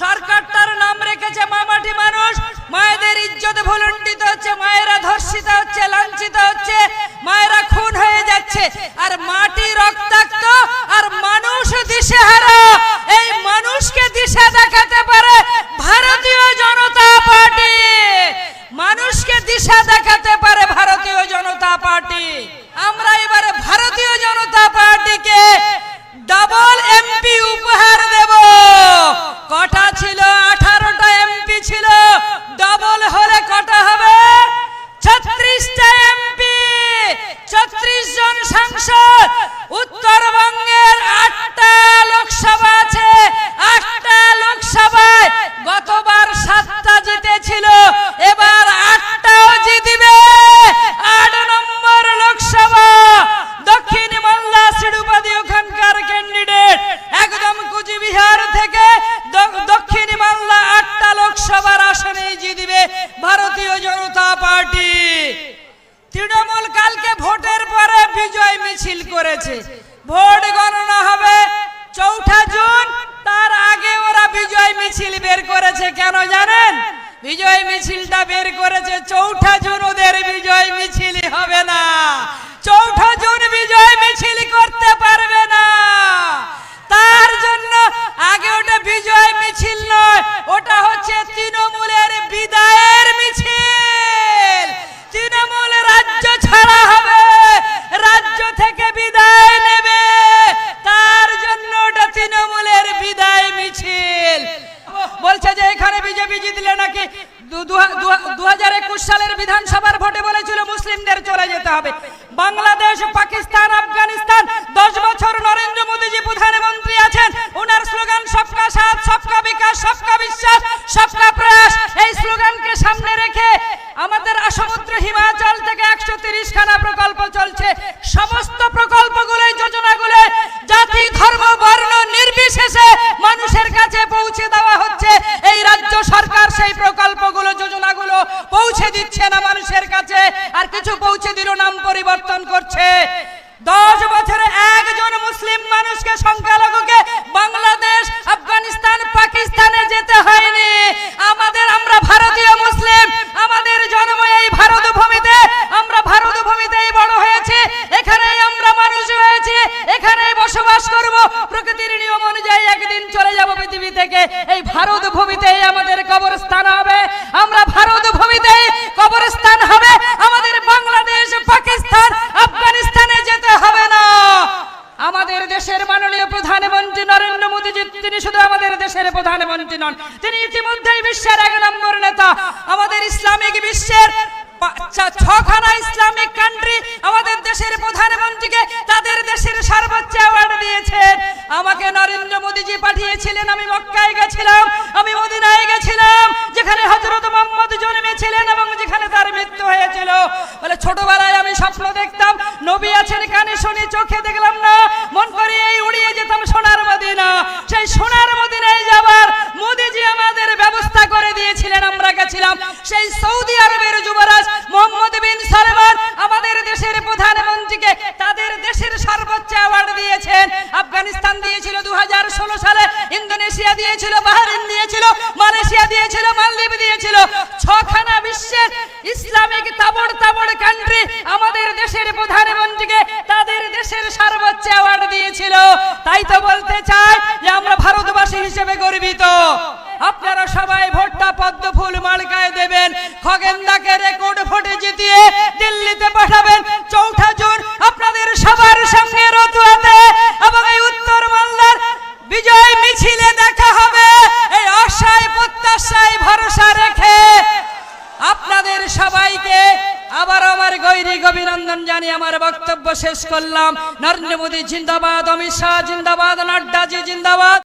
সরকারটার নাম রেখেছে মামাটি মানুষ। মায়েদের ইজ্জত ভুলুণ্ঠিত হচ্ছে মায়েরা ধর্ষিত হচ্ছে লাঞ্ছিত হচ্ছে। তৃণমূল কালকে ভোটের পরে বিজয় মিছিল করেছে। ভোট গণনা হবে চৌঠা জুন, তার আগে ওরা বিজয় মিছিল বের করেছে, কেন জানেন? বিজয় মিছিলটা বের করেছে, চৌঠা জুন ওদের বিজয় মিছিল হবে না। চৌঠা জুন বিজয় মিছিল করতে পারবে না। তার জন্য আগে ওটা বিজয় মিছিল নয়, ওটা হচ্ছে তৃণমূলের বিদায়ের দু হাজার একুশ সালের বিধানসভার ভোটে বলেছিল মুসলিমদের চলে যেতে হবে। বাংলাদেশ, পাকিস্তান, আফগানিস্তান, দশ বছর নরেন্দ্র মোদীজি প্রধানমন্ত্রী আছেন। ওনার স্লোগান, সবকা সাথ, সবকা বিকাশ, সবকা বিশ্বাস, সবকা প্রয়াস। এই স্লোগানকে সামনে রেখে আমাদের সমুদ্র হিমাচল থেকে একশো তিরিশ খানা প্রকল্প চলছে। সমস্ত প্রকল্পগুলো যোজনাগুলো, জাতি, ধর্ম মানুষের কাছে পৌঁছে দেওয়া হচ্ছে। এই রাজ্য সরকার সেই প্রকল্পগুলো, যোজনাগুলো পৌঁছে দিচ্ছে না মানুষের কাছে। আর কিছু পৌঁছে দিল, নাম পরিবর্তন করছে। দশ বছরে একজন মুসলিম মানুষকে, সংখ্যালঘুকে বাংলাদেশ, আফগানিস্তান, পাকিস্তানে যেতে হয়নি বসবাস করব। প্রকৃতির নিয়ম অনুযায়ী একদিন চলে যাব পৃথিবী থেকে। এই ভারত ভূমিতেই আমাদের কবরস্থান হবে। আমরা ভারত ভূমিতেই কবরস্থান হবে। আমাদের বাংলাদেশ, পাকিস্তান, আফগানিস্তানে যেতে হবে না। আমাদের দেশের মাননীয় প্রধানমন্ত্রী নরেন্দ্র মোদীজি, তিনি শুধু আমাদের দেশের প্রধানমন্ত্রী নন, তিনি ইতিমধ্যেই বিশ্বের এক নম্বর নেতা। আমাদের ইসলামিক বিশ্বের নরেন্দ্র মোদীজি পাঠিয়েছিলেন, আমি মক্কায় গেছিলাম, আমি মদিনায় গেছিলাম, যেখানে হযরত মোহাম্মদ জন্মেছিলেন এবং যেখানে তার মৃত্যু হয়েছিল। বলে ছোটবেলায় আমি স্বপ্ন দেখতাম, নবী আছেন কানে শুনি চোখে দেখলাম না, মন করে এই উড়িয়ে যেতাম সোনার মদিনা। সেই সোনার মদিনায় যাবার মোদিজি আমাদের ব্যবস্থা করে দিয়েছিলেন, আমরা গেছিলাম। সেই সৌদি আরবের প্রধানমন্ত্রীকে তাদের দেশের সর্বোচ্চ অ্যাওয়ার্ড দিয়েছেন। আফগানিস্তান দিয়েছিল দু সালে, ইন্দোনেশিয়া দিয়েছিল, বাহরিন দিয়েছিল, মালয়েশিয়া দিয়েছিল, মালদ্বীপ দিয়েছিল। ছখানা বিশ্বের ইসলামিক তাবড় তাবড় কান্ট্রি আমাদের দেশের প্রধানমন্ত্রীকে তাদের দেশের সর্বোচ্চ অ্যাওয়ার্ড দিয়েছিল। তাই তো বলতে চাই যে আমরা ভারতবাসী হিসেবে গর্বিত। আপনারা সবাই ভোটটা পদ্ম ফুল মার্কায় দেবেন। খগেন্দাকে রেকর্ড ভোটে জিতিয়ে দিল্লিতে পাঠাবেন। চৌঠা জুন আপনাদের সবার সঙ্গে রতুয়াতে এবং এই উত্তর মালদার বিজয় মিছিলে দেখা হবে। এই আশায়, প্রত্যাশায় ভরসা রেখে আপনাদের সবাইকে আবার আমার গৈরিক অভিনন্দন জানিয়ে আমার বক্তব্য শেষ করলাম। নরেন্দ্র মোদী জিন্দাবাদ, অমিত শাহ জিন্দাবাদ, নাড্ডাজি জিন্দাবাদ।